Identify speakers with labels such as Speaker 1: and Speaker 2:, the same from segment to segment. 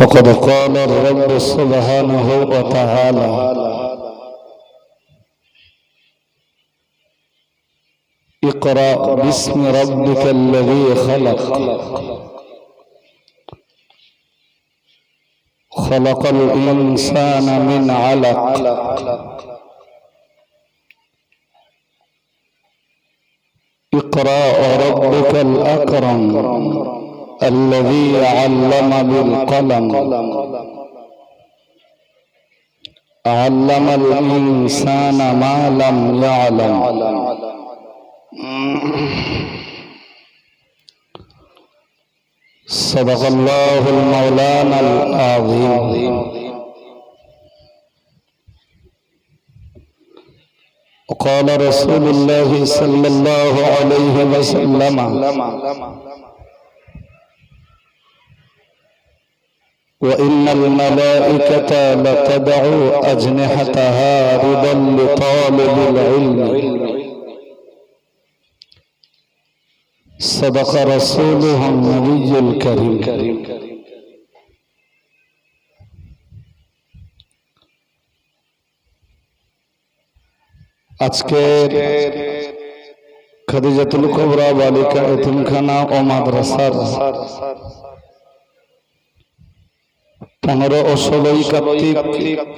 Speaker 1: فقد قال الرب سبحانه وتعالى. اقرأ باسم ربك الذي خلق. خلق الإنسان من علق. اقرأ ربك الأكرم. الذي علم بالقلم. علم الإنسان ما لم يعلم. صدق الله المولانا العظيم. وقال رسول الله صلى الله عليه وسلم وإن الملائكة لتدع أجنحتها رضا لطالب العلم صدق رسوله النبي الكريم আজকে খাদিজাতুল কুবরা বালিকা এতিমখানা ও মাদ্রাসার পনেরো ও ষোলোই কার্তিক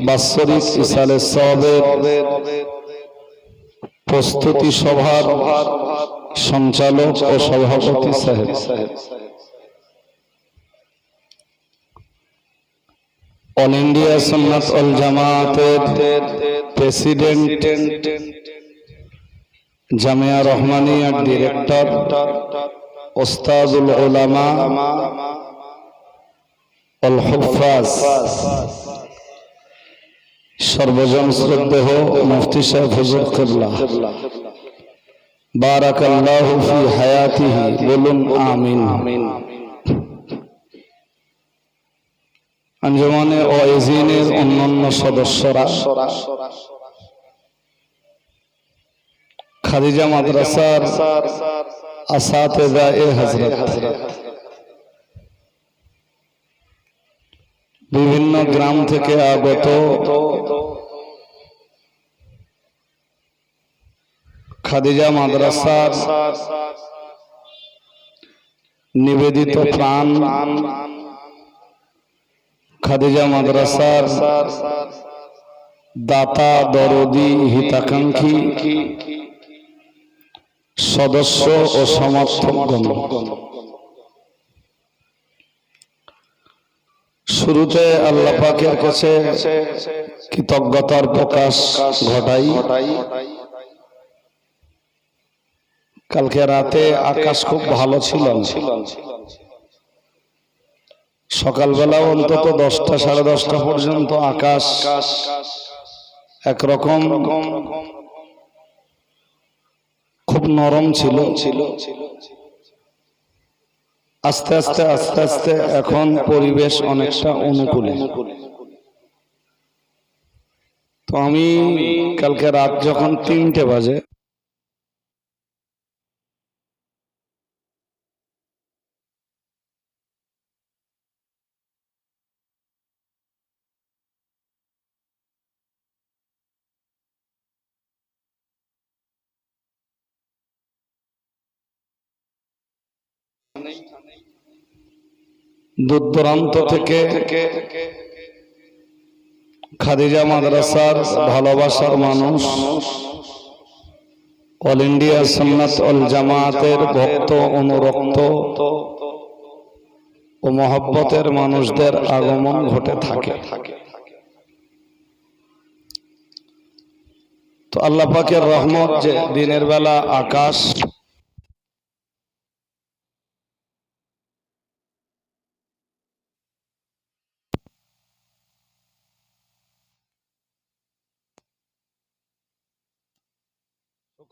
Speaker 1: বাৎসরিক ইসালে সবের প্রস্তুতি সভার সঞ্চালক ও সভাপতি সাহেব। অল ইন্ডিয়া সুন্নাত অল জামাতের প্রেসিডেন্ট জামিয়া রহমানিয়ার ডিরেক্টর, ওস্তাদুল ওলামা সর্বজন শ্রদ্ধেহ মুফতি সাহেব হুজুর কিবলা বারাকাল্লাহু আঞ্জমানে ও অন্যান্য সদস্যরা। খাদিজা মাদ্রাসার আসাতেজা এ হজরত। বিভিন্ন গ্রাম থেকে আগত খাদিজা মাদ্রাসার নিবেদিত প্রাণ খাদিজা মাদ্রাসার দাতা দরদি হিতাকাঙ্ক্ষী সদস্য ও সমর্থকগণ। শুরুতে আল্লাহ পাকের কাছে কৃতজ্ঞতার প্রকাশ ঘটাই। কালকে রাতে আকাশ খুব ভালো ছিল। সকালবেলা অন্তত দশটা সাড়ে দশটা পর্যন্ত আকাশ একরকম খুব নরম ছিল। ছিল আস্তে আস্তে আস্তে আস্তে, এখন পরিবেশ অনেকটা অনুকূলে। তো আমি কালকে রাত যখন তিনটে বাজে দূর দূরান্ত থেকে খাদিজা মাদ্রাসার ভালোবাসার মানুষ, অল ইন্ডিয়া সন্ন্যত অল জামাতের ভক্ত অনুরক্ত ও মহব্বতের মানুষদের আগমন ঘটে থাকে। তো আল্লাহ পাকের রহমত যে দিনের বেলা আকাশ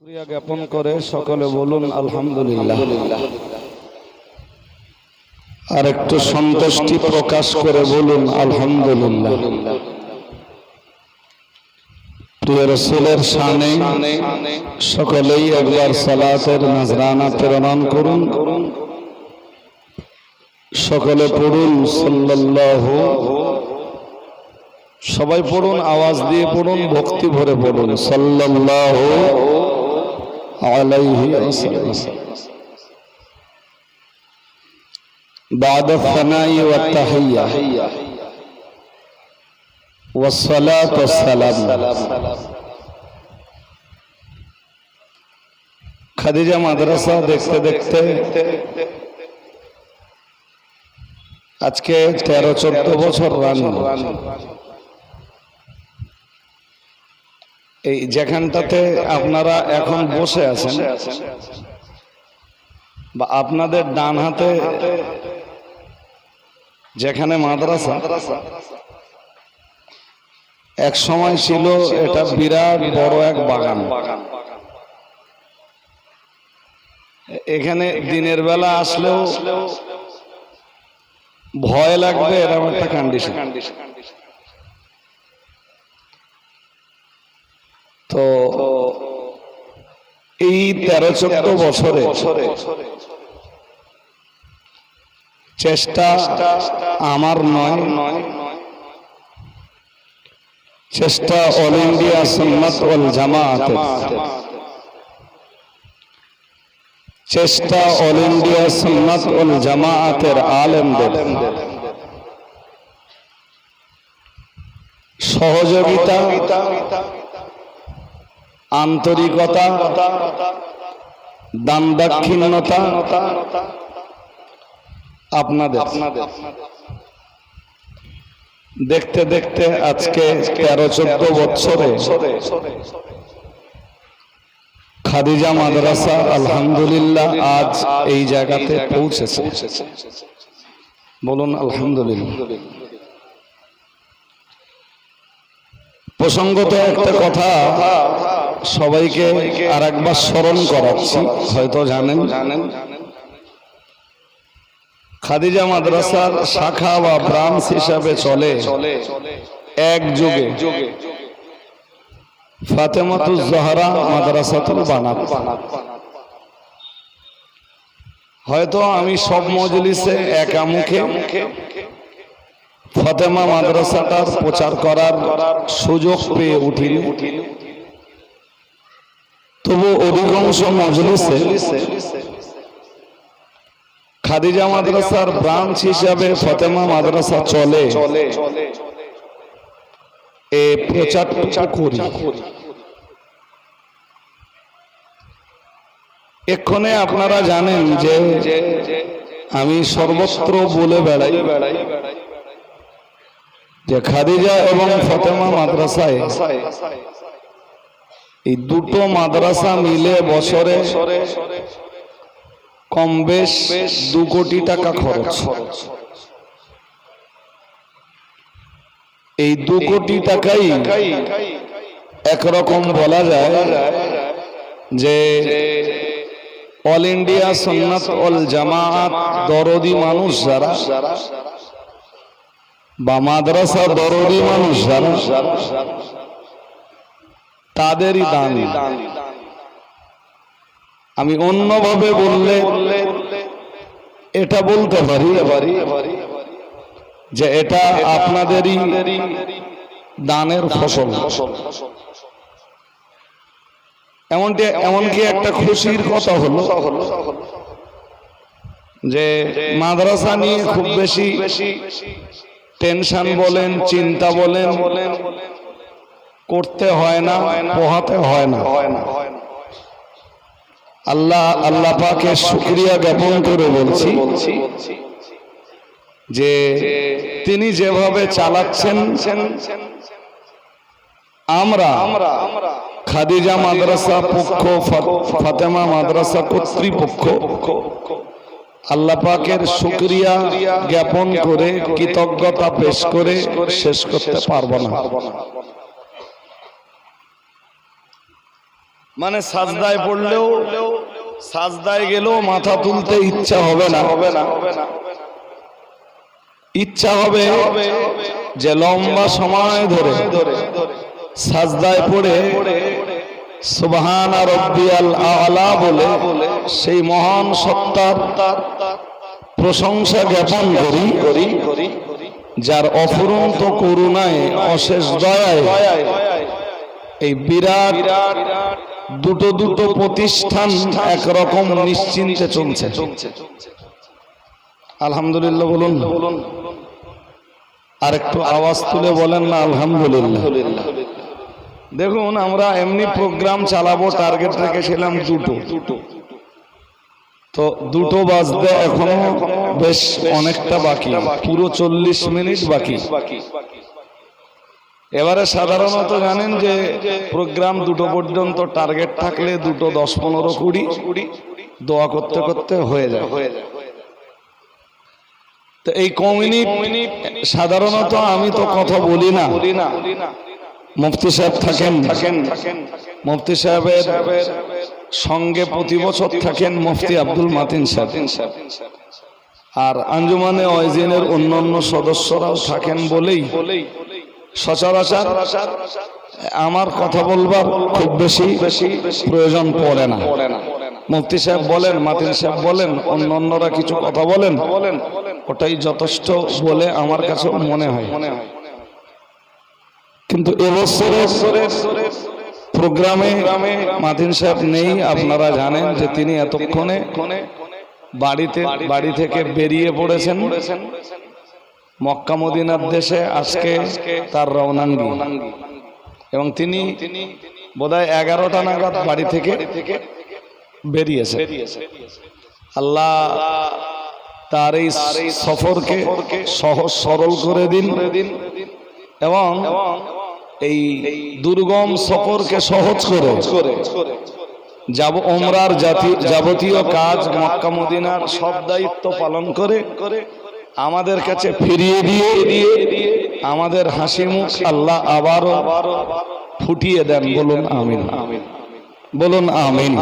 Speaker 1: শুক্রিয়া জ্ঞাপন করে সকলে বলুন, আলহামদুলিল্লাহ। আর একটু সন্তুষ্টি প্রকাশ করে বলুন, আলহামদুলিল্লাহ। সকলেই একবার সালাতের নজরানা প্রেরণ করুন। সকলে পড়ুন সবাই পড়ুন, আওয়াজ দিয়ে পড়ুন, ভক্তি ভরে পড়ুন, সাল্লাল্লাহু। عليه وسلم بعد الثناء والتحية والصلاة والسلام खदीजा मदरसा देखते देखते आज के तेरह चौदह बचर रान এই যেখানটাতে আপনারা এখন বসে আছেন বা আপনাদের ডান হাতে যেখানে মাদ্রাসা, এক সময় ছিল এটা বিরাট বড় এক বাগান। এখানে দিনের বেলা আসলেও ভয় লাগবে এরকম একটা কন্ডিশন তো এই তেরো চোদ্দ বছরে চেষ্টা আমার নয়। চেষ্টা অল ইন্ডিয়া সুন্নাত ওয়াল জামাত চেষ্টা অল ইন্ডিয়া সুন্নাত ওয়াল জামাআতের আলেমদের। সহযোগিতা আন্তরিকতা দান দাক্ষিণ্যতা আপনাদের। দেখতে দেখতে আজকে তেরো চোদ্দ বছরে খাদিজা মাদ্রাসা, আলহামদুলিল্লাহ, আজ এই জায়গাতে পৌঁছেছে। বলুন, আলহামদুলিল্লাহ। প্রসঙ্গত একটা কথা সবাইকে আর একবার স্মরণ করাচ্ছি, হয়তো জানেন। খাদিজা মাদ্রাসার শাখা বা ব্রাঞ্চ হিসাবে চলে এক যুগে। ফাতেমাতুজ মাদ্রাসাতুল বানাত। হয়তো আমি সব মজলিসে একা মুখে ফাতেমা মাদ্রাসাটার প্রচার করার সুযোগ পেয়ে উঠিনি। তবু অধিকাংশ মজলিসে খাদিজা মাদ্রাসার ব্রাঞ্চ হিসাবে ফতেমা মাদ্রাসা চলে। এ প্রচার করি এক্ষণে আপনারা জানেন যে আমি সর্বত্র বলে বেড়াই যে খাদিজা এবং ফতেমা মাদ্রাসায় এই দুটো মাদ্রাসা মিলে বছরে কম বেশ দু কোটি টাকা খরচ। এই দু কোটি টাকাই একরকম বলা যায় যে অল ইন্ডিয়া সন্ন্যত অল জামাত দরদি মানুষ যারা বা মাদ্রাসা দরদি মানুষ যারা তাদেরই দান আমি অন্যভাবে বললে এটা বলতে পারি, যে এটা আপনাদেরই দানের ফসল। এমনটি, এমনকি একটা খুশির কথা হলো, যে মাদ্রাসা নিয়ে খুব বেশি টেনশন বলেন, চিন্তা বলেন করতে হয় না পোহাতে হয় না। আল্লাহ আল্লাহ পাকে শুক্রিয়া জ্ঞাপন করে বলছি যে তিনি যেভাবে চালাচ্ছেন আমরা খাদিজা মাদ্রাসা পক্ষ ফাতেমা মাদ্রাসা কর্তৃপক্ষ আল্লাহ পাকের শুক্রিয়া জ্ঞাপন করে কৃতজ্ঞতা পেশ করে শেষ করতে পারব না। মানে সাজদায় পড়লেও, সাজদায় গেলেও মাথা তুলতে ইচ্ছা হবে না। হবে না ইচ্ছা হবে যে লম্বা সময় ধরে সাজদায় পড়ে সুবহান রব্বিয়াল আলা বলে সেই মহান সত্তার প্রশংসা জ্ঞাপন করি
Speaker 2: করি
Speaker 1: যার অফুরন্ত করুণায়, অশেষ দয়ায় এই বিরাট
Speaker 2: বিরাট
Speaker 1: দুটো দুটো প্রতিষ্ঠান একরকম নিশ্চিন্তে চলছে। আলহামদুলিল্লাহ বলুন। আর একটু আওয়াজ তুলে বলেন না, আলহামদুলিল্লাহ। দেখুন, আমরা এমনি প্রোগ্রাম চালাবো টার্গেট রেখেছিলাম দুটো। তো দুটো বাজতে এখনও বেশ অনেকটা বাকি। পুরো চল্লিশ মিনিট বাকি। এবারে সাধারণত জানেন যে প্রোগ্রাম দুটো পর্যন্ত টার্গেট থাকলে দুটো দশ পনেরো কুড়ি দোয়া করতে করতে হয়ে যায়। তো এই কমিউনিট সাধারণত আমি তো কথা বলি না। মুফতি সাহেব থাকেন।
Speaker 2: থাকেন
Speaker 1: মুফতি সাহেবের সঙ্গে প্রতি বছর থাকেন মুফতি আব্দুল মাতিন সাহেব। আর আঞ্জুমানে ওয়াইজিনের অন্যান্য সদস্যরাও থাকেন বলেই সচরাচর আমার কথা বলবার খুব বেশি প্রয়োজন পড়ে না। মুফতি সাহেব বলেন মাতিন সাহেব বলেন অন্য অন্যরা কিছু কথা বলেন ওটাই যথেষ্ট বলে আমার কাছে মনে হয়। কিন্তু এবছরের প্রোগ্রামে মাতিন সাহেব নেই আপনারা জানেন যে তিনি এতক্ষণে বাড়িতে বাড়ি থেকে বেরিয়ে পড়েছেন। মক্কা মদিনার দেশে আজকে তার রওনাঙ্গি। এবং তিনি বোধহয় এগারোটা নাগাদ বাড়ি থেকে বেরিয়েছে। আল্লাহ তার এই সফরকে সহজ সরল করে দিন। এবং এই দুর্গম সফরকে সহজ করে। যাব ওমরার জাতি যাবতীয় কাজ মক্কা মদিনার সব দায়িত্ব পালন করে।
Speaker 2: করে।
Speaker 1: আমাদের কাছে ফিরিয়ে দিয়ে দিয়ে আমাদের হাসি মুখ আল্লাহ আবারও ফুটিয়ে দেন, বলুন আমিন। বলুন আমিন।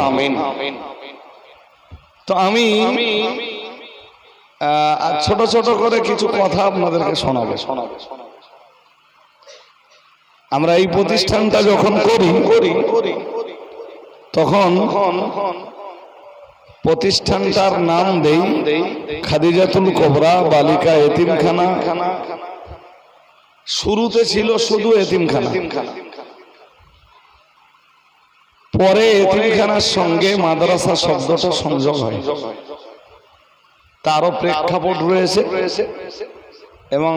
Speaker 1: তো আমি ছোট ছোট করে কিছু কথা আপনাদেরকে শোনাবো।
Speaker 2: শোনাবে
Speaker 1: আমরা এই প্রতিষ্ঠানটা যখন করি
Speaker 2: করি,
Speaker 1: তখন প্রতিষ্ঠানটার নাম দেই খাদিজাতুল কোবরা, বালিকা এতিমখানা। শুরুতে ছিল শুধু এতিমখানা। পরে এতিমখানার সঙ্গে মাদ্রাসা শব্দটা সংযোগ হয়। তারও প্রেক্ষাপট রয়েছে এবং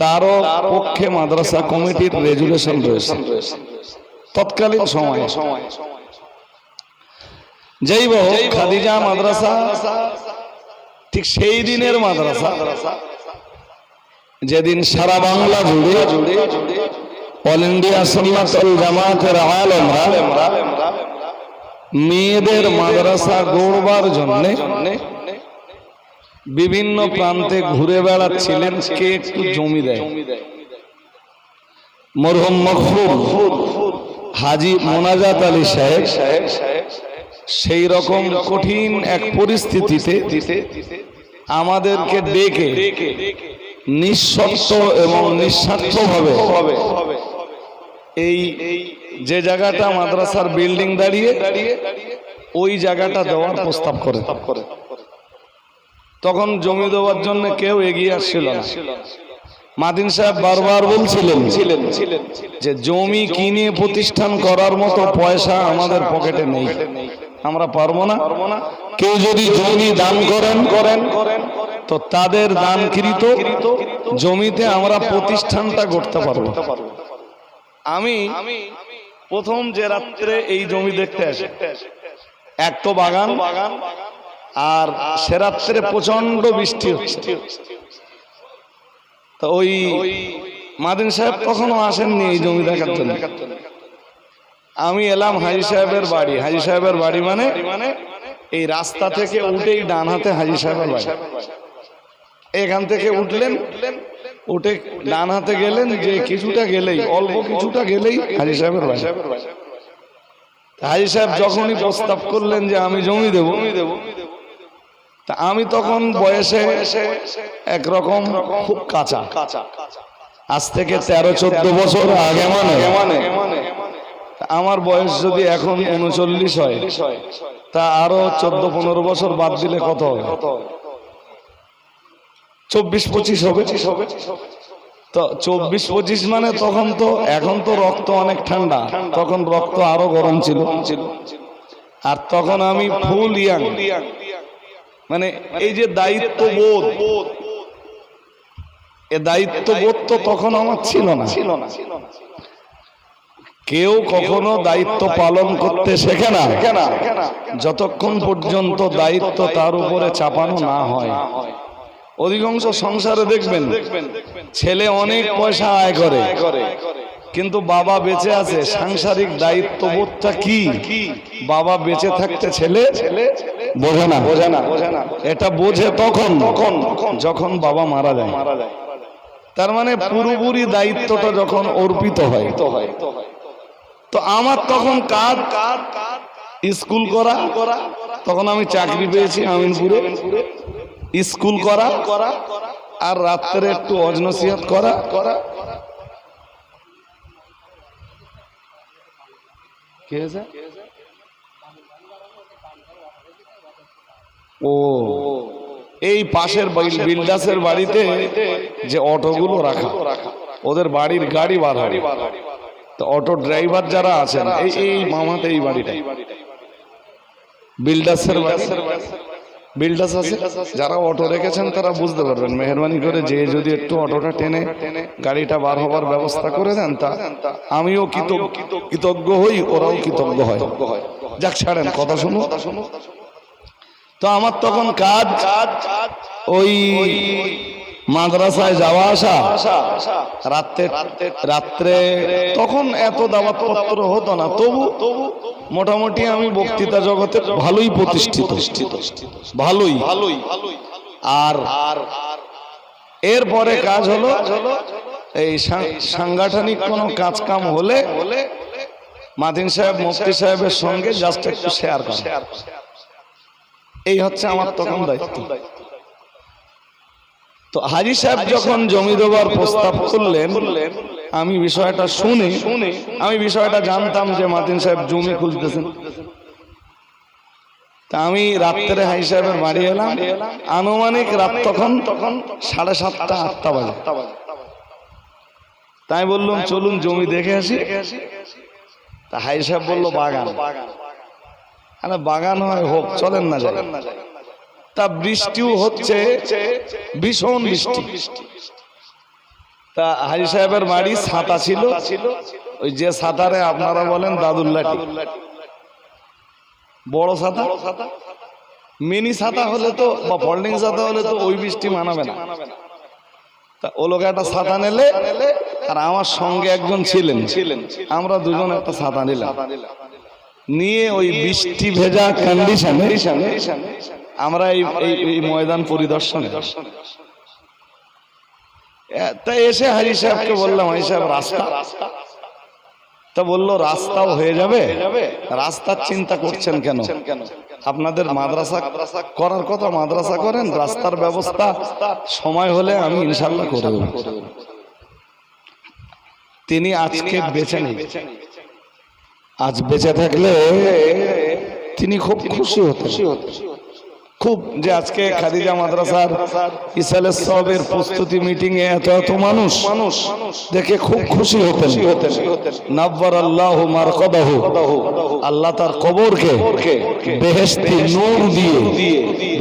Speaker 1: তারও পক্ষে মাদ্রাসা কমিটির রেজুলেশন রয়েছে।
Speaker 2: রয়েছে
Speaker 1: তৎকালীন সময়ে
Speaker 2: সময়
Speaker 1: যাই হোক খাদিজা মাদ্রাসা। ঠিক সেই দিনের মাদ্রাসা। যেদিন সারা বাংলা জুড়ে অল ইন্ডিয়া সন্ন্যাসল জামাতের আলমরা মেয়েদের মাদ্রাসা গড়বার জন্য বিভিন্ন প্রান্তে ঘুরে বেড়াচ্ছিলেন কে একটু জমি দেয়। মরহুম মকফুর হাজি মোনাজাত আলী সাহেব
Speaker 2: সাহেব সাহেব।
Speaker 1: সেই রকম কঠিন এক পরিস্থিতিতে আমাদেরকে ডেকে
Speaker 2: ডেকে
Speaker 1: এবং নিঃস্বার্থভাবে এই যে জায়গাটা মাদ্রাসার বিল্ডিং দাঁড়িয়ে
Speaker 2: দাঁড়িয়ে
Speaker 1: ওই জায়গাটা দেওয়ার প্রস্তাব করে। তখন জমি দেওয়ার জন্য কেউ এগিয়ে আসছিল না। মাদিন সাহেব বারবার বলছিলেন
Speaker 2: ছিলেন ছিলেন
Speaker 1: যে জমি কিনে প্রতিষ্ঠান করার মতো পয়সা আমাদের পকেটে নেই। আমরা পারব না। কেউ যদি জমি দান করেন
Speaker 2: করেন করেন
Speaker 1: তো তাদের দানকৃত জমিতে আমরা প্রতিষ্ঠানটা করতে পারব। আমি প্রথম যে রাত্রে এই জমি দেখতে আসে, এক তো বাগান
Speaker 2: বাগান
Speaker 1: আর সে রাত্রে প্রচণ্ড বৃষ্টি তো ওই
Speaker 2: ওই
Speaker 1: মাদিন সাহেব কখনো আসেননি এই জমি দেখার জন্য? আমি এলাম হাজি সাহেবের বাড়ি। হাজি সাহেবের বাড়ি মানে
Speaker 2: মানে
Speaker 1: এই রাস্তা থেকে উঠেই ডান হাতে হাজি সাহেবের বাড়ি। এখান থেকে উঠলেন উঠে ডান হাতে গেলেন যে কিছুটা গেলেই অল্প কিছুটা গেলেই হাজি সাহেবের বাড়ি। হাজি সাহেব যখনই প্রস্তাব করলেন যে আমি জমি দেব তা আমি তখন বয়সে একরকম খুব কাঁচা।
Speaker 2: কাঁচা।
Speaker 1: আজ থেকে তেরো চোদ্দ বছর আগে মানে।
Speaker 2: মানে।
Speaker 1: আমার বয়স যদি এখন উনচল্লিশ হয় তা আরও চোদ্দ পনেরো বছর বাদ দিলে কত হবে?
Speaker 2: চব্বিশ পঁচিশ হবে। তো চব্বিশ পঁচিশ মানে তখন তো এখন তো রক্ত অনেক ঠান্ডা। তখন রক্ত আরও গরম ছিল। আর তখন আমি ফুল ইয়াং। মানে এই যে দায়িত্ববোধ। এ দায়িত্ববোধ তো তখন আমার ছিল না।
Speaker 1: ছিল না।
Speaker 2: কেউ কখনো দায়িত্ব পালন করতে শেখে না। যতক্ষণ পর্যন্ত দায়িত্ব তার উপরে চাপানো না হয়। অধিকাংশ সংসারে দেখবেন, ছেলে অনেক পয়সা আয় করে, কিন্তু বাবা বেঁচে আছে, সাংসারিক দায়িত্ববোধটা কি? বাবা বেঁচে থাকতে ছেলে বোঝে না।
Speaker 1: বোঝে না
Speaker 2: এটা বোঝে তখন
Speaker 1: তখন,
Speaker 2: যখন বাবা মারা যায়। তার মানে পুরোপুরি দায়িত্বটা যখন অর্পিত হয়
Speaker 1: তো
Speaker 2: আমার তখন কাজ, স্কুল করা, তখন আমি চাকরি পেয়েছি আমিনপুরে। স্কুল করা আর রাত্রে একটু অজনসিহত করা। ও, এই পাশের বিল- বিল্ডাসের বাড়িতে যে অটোগুলো রাখা, ওদের বাড়ির গাড়ি হয়। তো অটো ড্রাইভার যারা আছেন এই এই মামাতে এই বাড়িটা বিল্ডাসের বাড়ি। বিল্ডাস আছে? যারা অটো রেখেছেন তারা বুঝতে পারবেন। মেহরবানি করে যে যদি একটু অটোটা টেনে গাড়িটা বার হবার ব্যবস্থা করে দেন তা আমিও কৃতজ্ঞ কৃতজ্ঞ হই। ওরাও কৃতজ্ঞ হয়। যাক ছাড়েন কথা শুনো তো আমার তখন কাজ ওই মাদ্রাসায় যাওয়া আসা? রাত্রে রাত্রে তখন এত দাওয়াতপত্র হতো না। তবু তবু মোটামুটি আমি বক্তৃতা জগতে ভালোই প্রতিষ্ঠিত। ভালোই।
Speaker 1: ভালোই
Speaker 2: আর
Speaker 1: আর
Speaker 2: এরপরে কাজ হলো এই সাংগঠনিক কোনো কাজ কাম হলে মাদিন সাহেব মুফতি সাহেবের সঙ্গে জাস্ট একটু শেয়ার করা এই হচ্ছে আমার তখন দায়িত্ব। তো হাজি সাহেব যখন জমি দেওয়ার প্রস্তাব করলেন আমি বিষয়টা শুনে
Speaker 1: শুনে
Speaker 2: আমি বিষয়টা জানতাম যে মাতিন সাহেব জমি খুলতেছেন তা আমি রাত্রে হাই সাহেবের বাড়ি এলাম। আনুমানিক রাত তখন তখন সাড়ে সাতটা আটটা বাজে। তাই বললাম চলুন জমি দেখে আসি। তা হাই সাহেব বলল বাগান। আরে বাগান হয় হোক চলেন না যায় তা বৃষ্টিও হচ্ছে, ভীষণ বৃষ্টি। তা হাজি সাহেবের বাড়ি ছাতা ছিল। ওই যে ছাতারে আপনারা বলেন দাদুল্লাটি বড় ছাতা মিনি ছাতা হলে তো বা ফল্ডিং ছাতা হলে তো ওই বৃষ্টি মানাবে না। তা ও লোক একটা ছাতা নিলে, আর আমার সঙ্গে একজন ছিলেন।
Speaker 1: ছিলেন
Speaker 2: আমরা দুজন একটা ছাতা নিলাম। নিয়ে ওই বৃষ্টি ভেজা কন্ডিশনে আমরা এই এই- ময়দান পরিদর্শনে। তা এসে হাজি সাহেবকে বললাম হাজি সাহেব রাস্তা? তা বলল রাস্তাও হয়ে যাবে? রাস্তার চিন্তা করছেন কেন?
Speaker 1: কেন?
Speaker 2: আপনাদের মাদ্রাসা করার কথা মাদ্রাসা করেন রাস্তার ব্যবস্থা সময় হলে আমি ইনশাল্লাহ করে দেব। তিনি আজকে বেছে নেই। আজ বেঁচে থাকলে তিনি খুব খুশি হতেন। খুব যে আজকে খাদিজা মাদ্রাসার ইসালের সবের প্রস্তুতি মিটিং এ এত এত মানুষ
Speaker 1: মানুষ
Speaker 2: দেখে খুব খুশি হতেন। নাব্বার আল্লাহ মারকদাহু। আল্লাহ তার কবরকে বেহেশতি নূর দিয়ে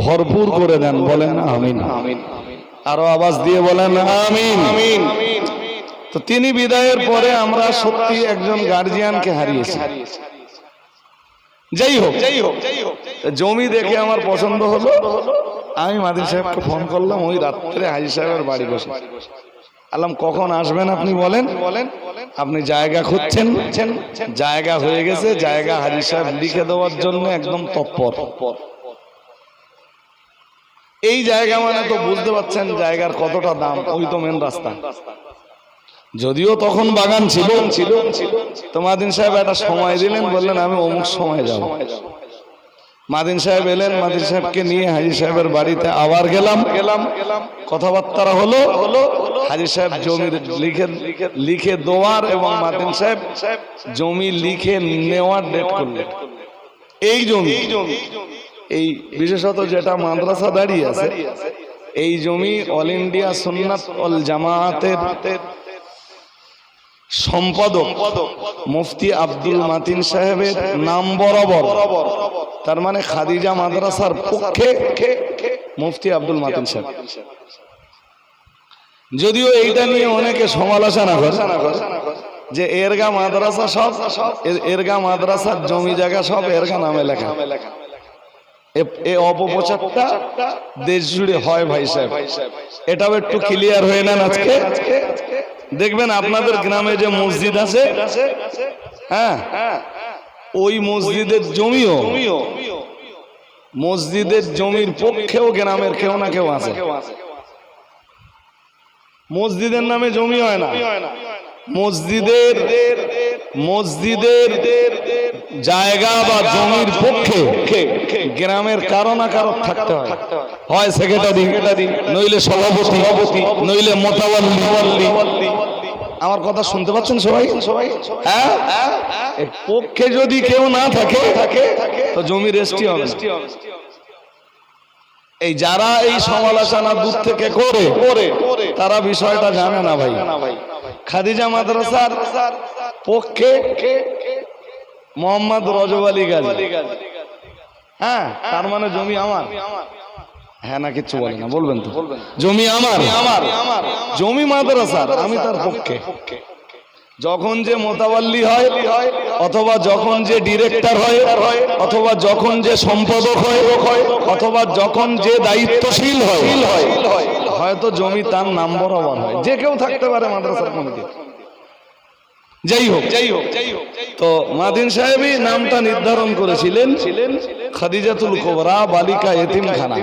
Speaker 2: ভরপুর করে দেন। বলেন আমিন। আরও আওয়াজ দিয়ে বলেন আমিন। তো তিনি বিদায়ের পরে আমরা সত্যি একজন গার্জিয়ানকে হারিয়েছি। হোক
Speaker 1: যাই হোক যাই হোক
Speaker 2: জমি দেখে আমার পছন্দ হলো। আমি মাদিন সাহেবকে ফোন করলাম ওই রাত্রে হাজি সাহেবের বাড়ি বসে। আলাম কখন আসবেন আপনি বলেন?
Speaker 1: বলেন।
Speaker 2: আপনি জায়গা খুঁজছেন? জায়গা হয়ে গেছে জায়গা হাজি সাহেব লিখে দেওয়ার জন্য একদম তৎপর। এই জায়গা মানে তো বুঝতে পারছেন জায়গার কতটা দাম ওই তো মেন রাস্তা। যদিও তখন বাগান ছিল ছিল তো মাদিন সাহেব একটা সময় দিলেন, বললেন, আমি অমুক সময় যাব। মাদিন সাহেব এলেন, মাদিন সাহেবকে নিয়ে হাজি সাহেবের বাড়িতে আবার গেলাম।
Speaker 1: গেলাম
Speaker 2: কথাবার্তা হলো হলো হাজি সাহেব জমি লিখে লিখে দেওয়ার এবং মাদিন সাহেব জমি লিখে নেওয়ার ডেট করলেন। এই জমি, এই বিশেষত যেটা মাদ্রাসা দাঁড়িয়ে আছে, এই জমি অল ইন্ডিয়া সুন্নাত অল জামায়াতের সম্পাদক মুফতি আব্দুল মাতিন সাহেবের নাম বরাবর। তার মানে খাদিজা মাদ্রাসার পক্ষে মুফতি আব্দুল মাতিন সাহেব। যদিও এইটা নিয়ে অনেকে সমালোচনা করে যে এরগা মাদ্রাসা সব এর- এরগা মাদ্রাসার জমি জায়গা সব এরগা নামে লেখা। এ- অপপ্রচারটা দেশ জুড়ে হয় ভাই সাহেব। এটাও একটু ক্লিয়ার হয়ে নেন আজকে। দেখবেন আপনাদের গ্রামে যে মসজিদ আছে হ্যাঁ ওই মসজিদের জমিও মসজিদের জমির পক্ষেও গ্রামের কেউ না কেউ আছে। মসজিদের নামে জমি হয় না। মসজিদের মসজিদের জায়গা বা জমির পক্ষে গ্রামের কারও না কারও থাকতে হয়। সেক্রেটারি নইলে সভাপতি, নইলে মোতাবাল্লি আমার কথা শুনতে পাচ্ছেন সবাই? সবাই হ্যাঁ পক্ষে যদি কেউ না থাকে, তো জমি রেস্টি হবে এই যারা এই সমালোচনা দূর থেকে করে, তারা বিষয়টা জানে না ভাই। খাদিজা মাদ্রাসার পক্ষে মোহাম্মদ রজব আলী গাজী। হ্যাঁ তার মানে জমি আমার। হ্যাঁ না, কিচ্ছু বলে না, বলবেন তো। জমি আমার। আমার জমি মাদ্রাসার, আমি তার পক্ষে। যখন যে মোতাবাল্লি হয়, অথবা যখন যে ডিরেক্টর হয়, অথবা যখন যে সম্পাদক হয়, অথবা যখন যে দায়িত্বশীল হয় হয়তো জমি তার নাম বরাবর হয়। যে কেউ থাকতে পারে মাদ্রাসার কমিটি। যাই হোক যাই হোক। তো মাদিন সাহেবই নামটা নির্ধারণ করেছিলেন খাদিজাতুল কোবরা, বালিকা, এতিমখানা।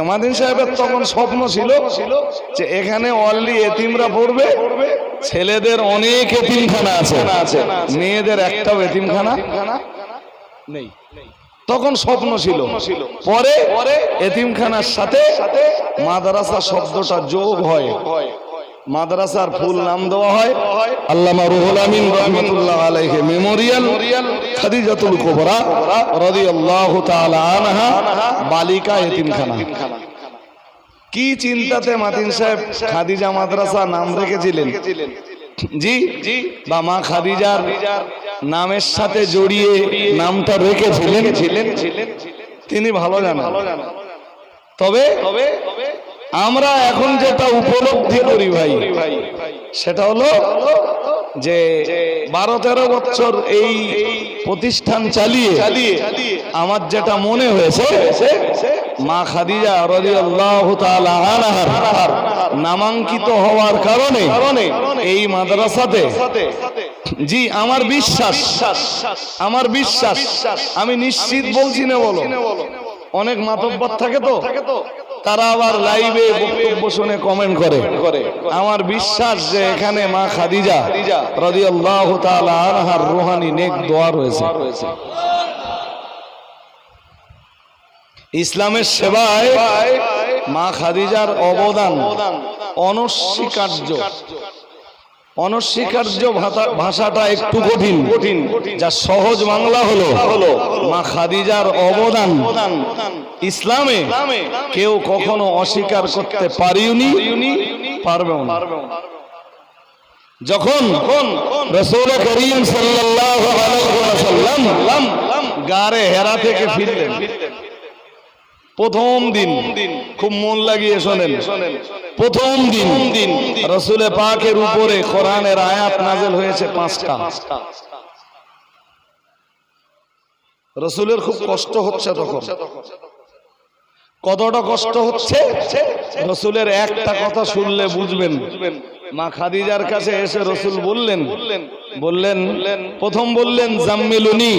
Speaker 2: এমাদিন সাহেবের তখন স্বপ্ন ছিল যে এখানে অনলি এতিমরা পড়বে, ছেলেদের অনেক এতিমখানা আছে। মেয়েদের একটাও এতিমখানা নেই। তখন স্বপ্ন ছিল। পরে এতিমখানার সাথে মাদ্রাসা শব্দটা যোগ হয়। মাদ্রাসার ফুল নাম দেওয়া হয়। আল্লামা রুহুল আমিন রহমাতুল্লাহ আলাইহি মেমোরিয়াল খাদিজাতুল কুবরা রাদিয়াল্লাহু তাআলা আনহা বালিকা এতিমখানা। কি চিন্তাতে মাতিন সাহেব খাদিজা মাদ্রাসা নাম রেখেছিলেন? জি বা মা খাদিজার নামের সাথে জড়িয়ে নামটা রেখেছিলেন। ছিলেন তিনি ভালো জানেন। তবে আমরা এখন যেটা উপলব্ধি করি ভাই, সেটা হলো যে বারো তেরো বছর এই প্রতিষ্ঠান চালিয়ে আমার যেটা মনে হয়েছে মা খাদিজা নামাঙ্কিত হওয়ার কারণে এই মাদ্রাসাতে জি আমার বিশ্বাস আমার বিশ্বাস আমি নিশ্চিত বলছি না বলো। অনেক মাতব্বর থাকে তো। তারা আবার লাইভে বক্তব্য শুনে কমেন্ট করে। আমার বিশ্বাস যে এখানে মা খাদিজা রাদিয়াল্লাহু তাআলা আনহার রুহানি নেক দোয়া রয়েছে। ইসলামের সেবায় মা খাদিজার অবদান অনস্বীকার্য। অনস্বীকার্য ভাষা- ভাষাটা একটু কঠিন। কঠিন। যা সহজ বাংলা হলো হলো। মা খাদিজার অবদান। ইসলামে কেউ কখনো অস্বীকার করতে পারিউনি পারবেও না। যখন রসুল করিম গারে হেরা থেকে ফিরলেন। প্রথম দিন। খুব মন লাগিয়ে শোনেন। প্রথম দিন। দিন। রসুলে পাকের উপরে কোরআনের আয়াত নাজেল হয়েছে পাঁচটা। রসুলের খুব কষ্ট হচ্ছে তখন। কতটা কষ্ট হচ্ছে? রসুলের একটা কথা শুনলে বুঝবেন। মা খাদিজার কাছে এসে রসুল বললেন বললেন প্রথম বললেন জাম্মিলুনি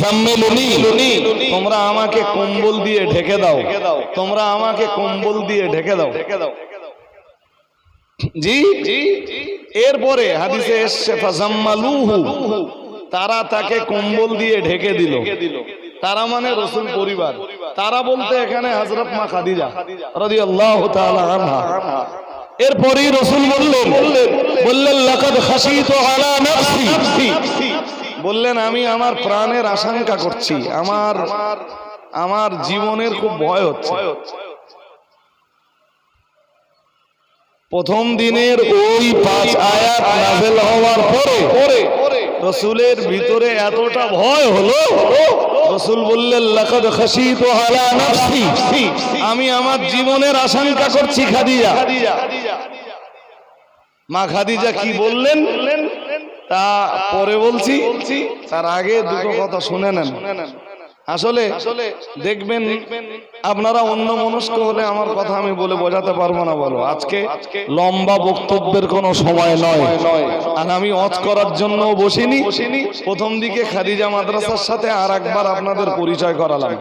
Speaker 2: জাম্মিলুনি তোমরা আমাকে কম্বল দিয়ে ঢেকে দাও তোমরা আমাকে কম্বল দিয়ে ঢেকে দাও। জি জি এরপরে হাদিসে এসছে ফাজাম্মালুহু। তারা তাকে কম্বল দিয়ে ঢেকে দিল। তারা মানে রসুল পরিবার। তারা বলতে এখানে হযরত মা খাদিজা রাদিয়াল্লাহু তাআলা আনহা। এরপরেই রসুল বললেন বললেন লাকাদ আলা নাফসি। বললেন আমি আমার প্রাণের আশঙ্কা করছি। আমার আমার জীবনের খুব ভয় হচ্ছে। প্রথম দিনের ওই পাঁচ আয়াত নাজেল হওয়ার পরে। রসুলের ভিতরে এতটা ভয় হলো রসুল বললেন, লাকাদ খাসিত আলা নাফসি। আমি আমার জীবনের আশঙ্কা করছি, খাদিজা। মা খাদিজা কি বললেন? তা পরে বলছি, তার আগে দুটো কথা শুনে নেন। আসলে দেখবেন আপনারা অন্য মনস্ক হলে আমার কথা আমি বলে বোঝাতে পারব না বলো। আজকে লম্বা বক্তব্যের কোনো সময় নয়। আর আমি অজ করার জন্য বসিনি। প্রথম দিকে খাদিজা মাদ্রাসার সাথে আর একবার আপনাদের পরিচয় করালাম।